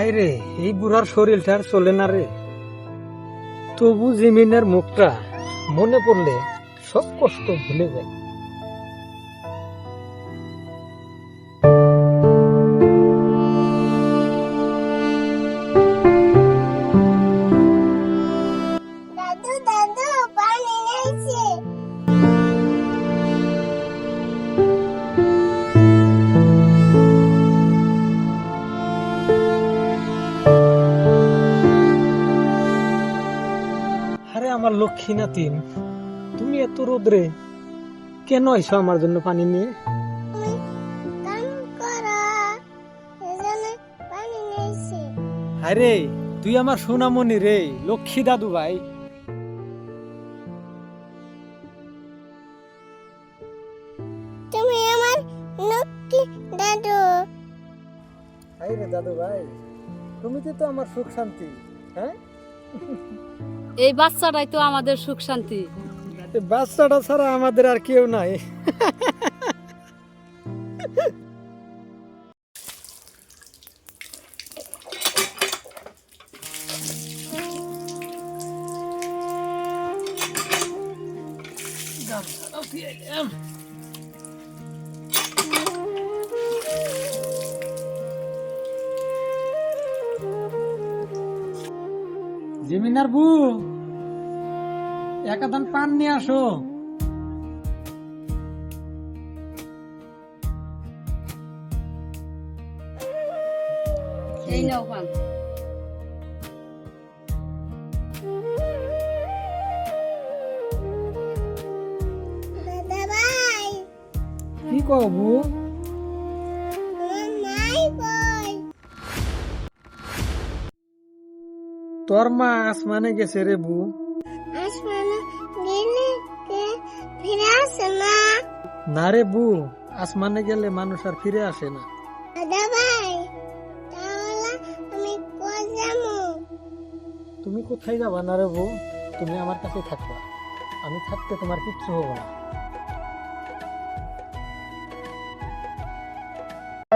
High রে এই বুড়ার শরীরটা চলে না রে। তবু জিমিনের মুখটা মনে পড়লে সব কষ্ট ভুলে যায়। আমার লক্ষ্মী নাতিন তুমি এত রোদ্রে কেন আইছো আমার জন্য পানি নিয়ে? আরে তুই আমার সোনামণি রে লক্ষ্মী দাদু ভাই। তুমি আমার লক্ষ্মী দাদু। হাই রে দাদু ভাই তুমি তো আমার সুখ শান্তি হ্যাঁ? এই বাচ্চাটাই তো আমাদের সুখ শান্তি। বাচ্চাটা ছাড়া আমাদের আর কেউ নাই। জমিনার বু একাদান পান নিয়ে আসো। এই নাও পান। কি কবু তোর মা আসমানে গেছে রে বু আসমানে গেলে ফিরে আসে না না রে বু আসমানে গেলে মানুষ আর ফিরে আসে না। দাদা ভাই তাহলে আমি কই যাব? তুমি কোথায় যাবা না রে বউ? তুমি আমার কাছে থাকবা। আমি থাকতে তোমার কিচ্ছু হবে না।